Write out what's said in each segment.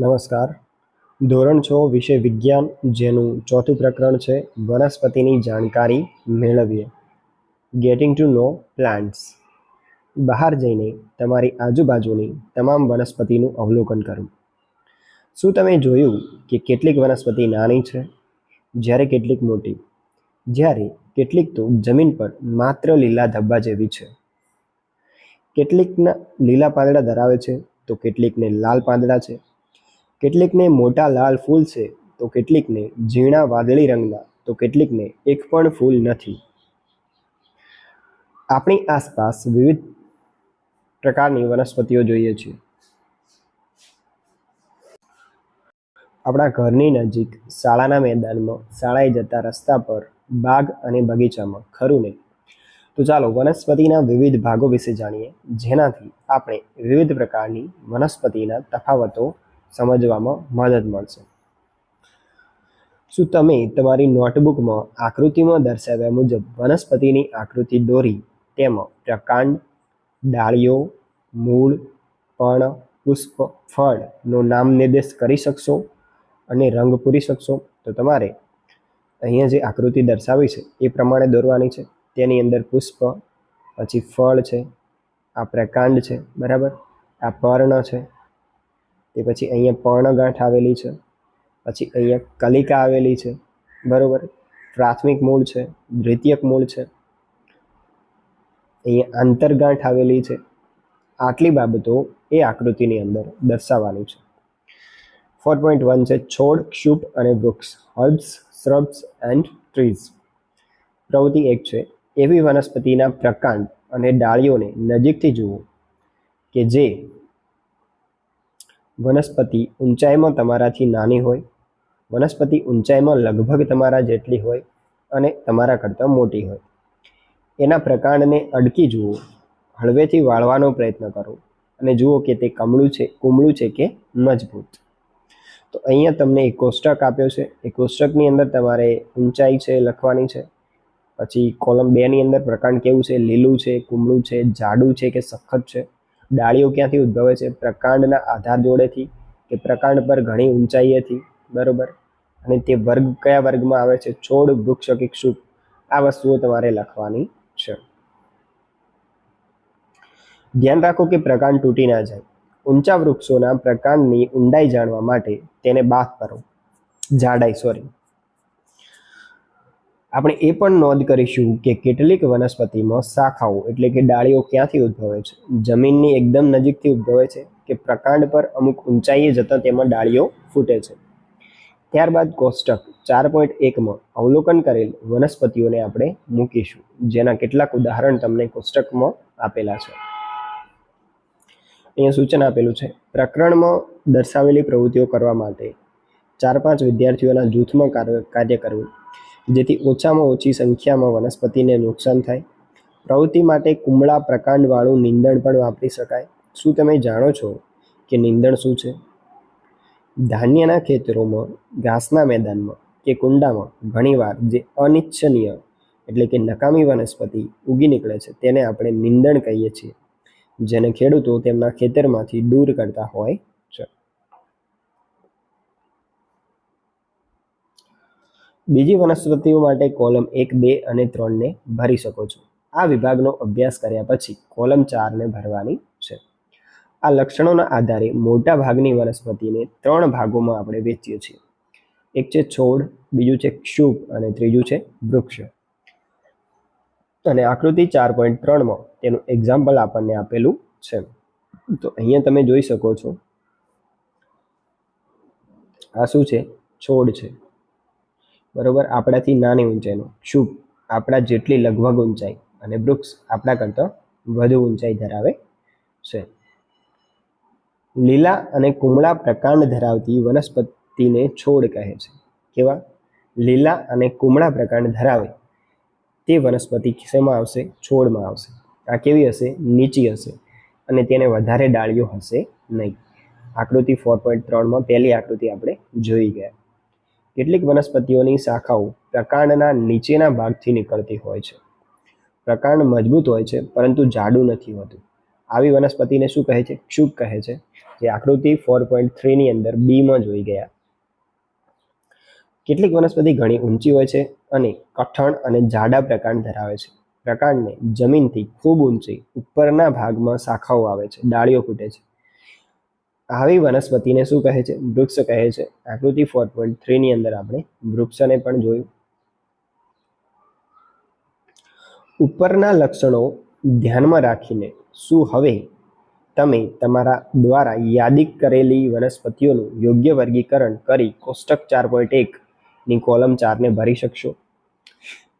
નમસ્કાર. ધોરણ છ વિષય વિજ્ઞાન, જેનું ચોથું પ્રકરણ છે, વનસ્પતિની જાણકારી મેળવીએ. ગેટિંગ ટુ નો પ્લાન્ટ્સ બહાર જઈને તમારી આજુબાજુની તમામ વનસ્પતિનું અવલોકન કરવું શું તમે જોયું કે કેટલીક વનસ્પતિ નાની છે? જ્યારે કેટલીક મોટી. જ્યારે કેટલીક તો જમીન પર માત્ર લીલા ધબ્બા જેવી છે. કેટલીકના લીલા પાંદડા ધરાવે છે, તો કેટલીકને લાલ પાંદડા છે. કેટલીકને મોટા લાલ ફૂલ છે તો કેટલીકને ઝીણા વાદળી રંગના તો કેટલીકને એક પણ ફૂલ નથી. આપણી આસપાસ વિવિધ પ્રકારની વનસ્પતિઓ જોઈએ છીએ આપણા ઘરની નજીક શાળાના મેદાનમાં શાળાએ જતા રસ્તા પર બાગ અને બગીચામાં ખરું નહીં તો ચાલો વનસ્પતિના વિવિધ ભાગો વિશે જાણીએ. જેનાથી આપણે વિવિધ પ્રકારની વનસ્પતિના તફાવતો સમજવામાં મદદ મળશે. શું તમે તમારી નોટબુકમાં આકૃતિમાં દર્શાવ્યા મુજબ વનસ્પતિની આકૃતિ દોરી તેમાં પ્રકાંડ, ડાળીઓ, મૂળ, પર્ણ, પુષ્પ ફળનો નામ નિર્દેશ કરી શકશો અને રંગ પૂરી શકશો? તો તમારે અહીંયા જે આકૃતિ દર્શાવી છે એ પ્રમાણે દોરવાની છે. તેની અંદર પુષ્પ, પછી ફળ છે, આ પ્રકાંડ છે, બરાબર? આ પર્ણ છે તે પછી અહીંયા પર્ણગાંઠ આવેલી છે, પછી અહીંયા કલિકા આવેલી છે, બરોબર? પ્રાથમિક મૂળ છે, દ્વિતીયક મૂળ છે, અહીંયા આંતરગાંઠ આવેલી છે. આટલી બાબતો એ આકૃતિની અંદર દર્શાવવાની છે. ફોર પોઈન્ટ વન છે, છોડ, ક્ષુપ અને વૃક્ષ હર્બ્સ શ્રબ્સ એન્ડ ટ્રીઝ પ્રવૃત્તિ એક છે, એવી વનસ્પતિના પ્રકાંડ અને ડાળીઓને નજીકથી જુઓ કે જે વનસ્પતિ ઊંચાઈમાં તમારાથી નાની હોય, વનસ્પતિ ઊંચાઈમાં લગભગ તમારા જેટલી હોય અને તમારા કરતાં મોટી હોય. એના પ્રકાંડને અડકી જુઓ, હળવેથી વાળવાનો પ્રયત્ન કરો અને જુઓ કે તે કમળું છે, કુમળું છે કે મજબૂત. તો અહીંયા તમને એક કોષ્ટક આપ્યો છે. એ કોષ્ટકની અંદર તમારે ઊંચાઈ છે લખવાની છે, પછી કોલમ બેની અંદર પ્રકાંડ કેવું છે, લીલું છે, કુમળું છે, જાડું છે કે સખત છે? ડાળીઓ ક્યાંથી ઉદ્ભવે છે? પ્રકાંડના આધાર જોડેથી કે પ્રકાંડ પર ઘણી ઊંચાઈએથી? બરોબર. અને તે વર્ગ કયા વર્ગમાં આવે છે? છોડ, વૃક્ષ કે ક્ષુપ આ વસ્તુઓ તમારે લખવાની છે. ધ્યાન રાખો કે પ્રકાંડ તૂટી ના જાય. ઊંચા વૃક્ષોના પ્રકાંડની ઊંડાઈ જાણવા માટે તેને બાફ કરો. જાડાઈ સોરી આપણે એ પણ નોંધ કરીશું કે કેટલીક વનસ્પતિમાં શાખાઓ એટલે કે ડાળીઓ ક્યાંથી ઉદ્ભવે છે? જમીનની એકદમ નજીકથી ઉદ્ભવે છે કે પ્રકાંડ પર અમુક ઊંચાઈએ જતાં તેમાં ડાળીઓ ફૂટે છે? ત્યારબાદ કોષ્ટક ચાર પોઈન્ટ એકમાં અવલોકન કરેલ વનસ્પતિઓને આપણે મૂકીશું, જેના કેટલાક ઉદાહરણ તમને કોષ્ટકમાં આપેલા છે. અહીંયા સૂચન આપેલું છે, પ્રકરણમાં દર્શાવેલી પ્રવૃત્તિઓ કરવા માટે ચાર પાંચ વિદ્યાર્થીઓના જૂથમાં કાર્ય કરવું. જેથી ઓછામાં ઓછી સંખ્યામાં વનસ્પતિને નુકસાન થાય. પ્રવૃત્તિ માટે કુમળા પ્રકાંડવાળું નીંદણ પણ વાપરી શકાય. શું તમે જાણો છો કે નીંદણ શું છે? ધાન્યના ખેતરોમાં, ઘાસના મેદાનમાં કે કુંડામાં ઘણીવાર જે અનિચ્છનીય એટલે કે નકામી વનસ્પતિ ઉગી નીકળે છે તેને આપણે નીંદણ કહીએ છીએ. જેને ખેડૂતો તેમના ખેતરમાંથી દૂર કરતા હોય છે બીજી વનસ્પતિઓ માટે કોલમ એક, બે અને ત્રણને ભરી શકો છો. આ વિભાગનો અભ્યાસ કર્યા પછી કોલમ ચારને ભરવાની છે. આ લક્ષણોના આધારે મોટા ભાગની વનસ્પતિને ત્રણ ભાગોમાં આપણે વેચીએ છીએ એક છે છોડ, બીજું છે ક્ષુપ અને ત્રીજું છે વૃક્ષ. અને આકૃતિ ચાર પોઈન્ટ ત્રણમાં તેનું એક્ઝામ્પલ આપણને આપેલું છે. તો અહીંયા તમે જોઈ શકો છો. આ શું છે? છોડ છે. બરોબર? આપણાથી નાની ઊંચાઈનો. શુભ. આપણા જેટલી લગભગ ઊંચાઈ અને વૃક્ષ આપણા કરતાં વધુ ઊંચાઈ ધરાવે છે. લીલા અને કુમળા પ્રકાંડ ધરાવતી વનસ્પતિને છોડ કહે છે. કેવા? લીલા અને કુમળા પ્રકાંડ ધરાવે. તે વનસ્પતિ શેમાં આવશે? છોડમાં આવશે. આ કેવી હશે? નીચી હશે અને તેને વધારે ડાળીઓ હશે નહીં. આકૃતિ ફોર પોઈન્ટ ત્રણમાં પહેલી આકૃતિ આપણે જોઈ ગયા. કેટલીક વનસ્પતિઓની શાખાઓ પ્રકાંડના નીચેના ભાગથી નીકળતી હોય છે. પ્રકાંડ મજબૂત હોય છે, પરંતુ જાડું નથી હોતું. આવી વનસ્પતિને શું કહે છે? ક્ષુપ કહે છે. જે આકૃતિ ફોર પોઈન્ટ થ્રીની અંદર બીમાં જોઈ ગયા. કેટલીક વનસ્પતિ ઘણી ઊંચી હોય છે અને કઠણ અને જાડા પ્રકાંડ ધરાવે છે. પ્રકાંડને જમીનથી ખૂબ ઊંચી ઉપરના ભાગમાં શાખાઓ આવે છે. ડાળીઓ ફૂટે છે. આવી વનસ્પતિને શું કહે છે? વૃક્ષ કહે છે. આકૃતિ ફોર પોઈન્ટ થ્રીની અંદર આપણે વૃક્ષને પણ જોયું. ઉપરના લક્ષણો ધ્યાનમાં રાખીને શું હવે? તમે તમારા દ્વારા યાદી કરેલી વનસ્પતિઓનું યોગ્ય વર્ગીકરણ કરી કોષ્ટક ચાર પોઈન્ટ એકની કોલમ ચારને ભરી શકશો.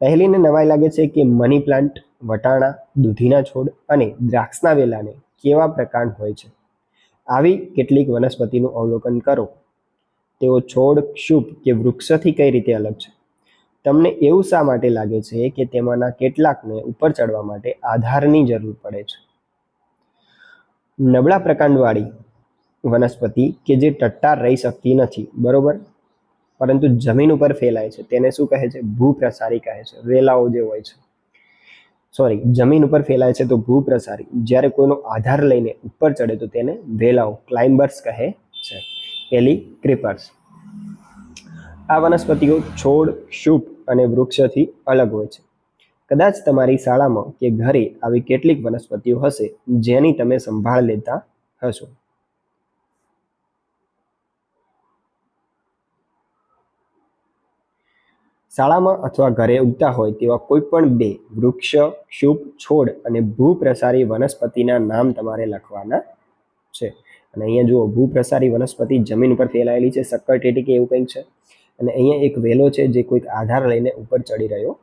પહેલીને નવાઈ લાગે છે કે મની પ્લાન્ટ, વટાણા, દૂધીના છોડ અને દ્રાક્ષના વેલાને કેવા પ્રકાંડ હોય છે? આવી કેટલીક વનસ્પતિનું અવલોકન કરો. તેઓ છોડ ક્ષુપ કે વૃક્ષથી કઈ રીતે અલગ છે? તમને એવું શા માટે લાગે છે કે તેમાંના કેટલાકને ઉપર ચડવા માટે આધારની જરૂર પડે છે? નબળા પ્રકાંડવાળી વનસ્પતિ કે જે ટટ્ટાર રહી શકતી નથી, બરોબર? પરંતુ જમીન ઉપર ફેલાય છે, તેને શું કહે છે? ભૂપ્રસારી કહે છે, વેલાઓ જે હોય છે. સોરી, જમીન ઉપર ફેલાય છે તો ભૂપ્રસારી. જ્યારે કોઈનો આધાર લઈને ઉપર ચડે તો તેને વેલાઓ ક્લાઇમ્બર્સ કહે છે. પેલી ક્રીપર્સ આ વનસ્પતિઓ છોડ શુભ અને વૃક્ષથી અલગ હોય છે. કદાચ તમારી શાળામાં કે ઘરે આવી કેટલીક વનસ્પતિઓ હશે જેની તમે સંભાળ લેતા હશો. શાળામાં અથવા ઘરે ઉગતા હોય તેવા કોઈ પણ બે, વૃક્ષ, શુભ, છોડ અને ભૂપ્રસારી વનસ્પતિના નામ તમારે લખવાના છે. અને અહીંયા જુઓ, ભૂપ્રસારી વનસ્પતિ જમીન ઉપર ફેલાયેલી છે, સક્કર ટેટી કે એવું કંઈક છે. અને અહીંયા એક વેલો છે જે કોઈક આધાર લઈને ઉપર ચડી રહ્યો